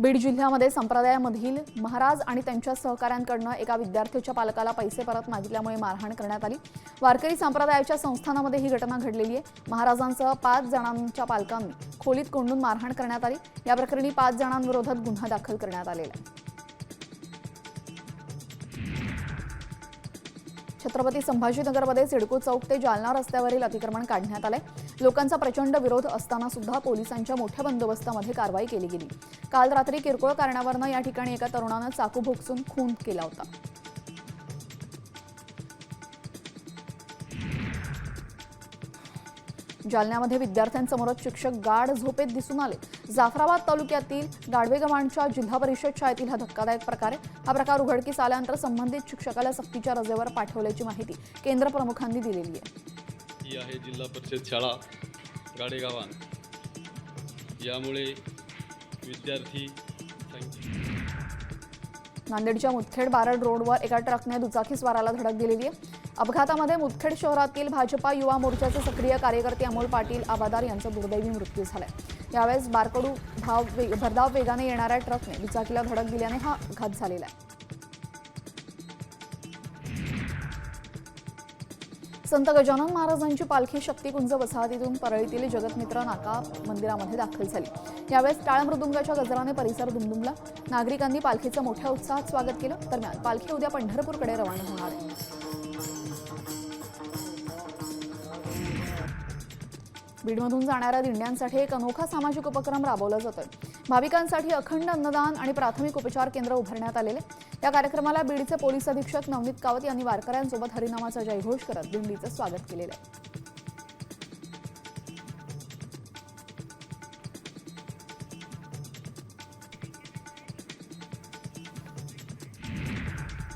बीड जिल्ह्यामध्ये संप्रदायामधील महाराज आणि त्यांच्या सहकाऱ्यांकडनं एका विद्यार्थ्याच्या पालकाला पैसे परत मागितल्यामुळे मारहाण करण्यात आली. वारकरी संप्रदायाच्या संस्थानामध्ये ही घटना घडलेली आहे. महाराजांसह पाच जणांच्या पालकांनी खोलीत कोंडून मारहाण करण्यात आली. या प्रकरणी पाच जणांविरोधात गुन्हा दाखल करण्यात आलेला आहे. छत्रपती संभाजीनगरमध्ये सिडको चौक ते जालना रस्त्यावरील अतिक्रमण काढण्यात आले लोकांचा प्रचंड विरोध असताना सुद्धा पोलिसांच्या मोठ्या बंदोबस्तामध्ये कारवाई केली गेली. काल रात्री किरकोळ कारणावरनं या ठिकाणी एका तरुणानं चाकू भोगसून खून केला होता. जालन्यामध्ये विद्यार्थ्यांसमोरच शिक्षक गाढ झोपेत दिसून आले. जाफराबाद तालुक्यातील गाडवेगव्हाणच्या जिल्हा परिषद शाळेतील हा धक्कादायक प्रकार आहे. हा प्रकार उघडकीस आल्यानंतर संबंधित शिक्षकाला सक्तीच्या रजेवर पाठवल्याची माहिती केंद्र प्रमुखांनी दिलेली आहे. ही आहे जिल्हा परिषद शाळा गाडेगावान. यामुळे विद्यार्थी नांदेडच्या मुदखेड बारड रोडवर एका ट्रकने दुचाकी स्वाराला धडक दिलेली आहे. अपघातामध्ये मुदखेड शहरातील भाजपा युवा मोर्चाचे सक्रिय कार्यकर्ते अमोल पाटील आबादार यांचा दुर्दैवी मृत्यू झालाय. यावेळेस बारकडू भाव वे- भरधाव वेगाने येणाऱ्या ट्रकने दुचाकीला धडक दिल्याने हा अपघात झालेला आहे. संत गजानन महाराजांची पालखी शक्तिकुंज वसाहतीतून परळीतील जगतमित्र नाका मंदिरामध्ये दाखल झाली. यावेळेस टाळ मृदुंगाच्या गजराने परिसर दुमदुमला. नागरिकांनी पालखीचं मोठ्या उत्साहात स्वागत केलं. दरम्यान पालखी उद्या पंढरपूरकडे रवाना होणार आहे. बीडमधून जाणाऱ्या दिंड्यांसाठी एक अनोखा सामाजिक उपक्रम राबवला जातोय. भाविकांसाठी अखंड अन्नदान आणि प्राथमिक उपचार केंद्र उभारण्यात आलेले. या कार्यक्रमाला बीडचे पोलीस अधीक्षक नवनीत कावत यांनी वारकऱ्यांसोबत हरिनामाचा जयघोष करत दिंडीचं स्वागत केलेलं आहे.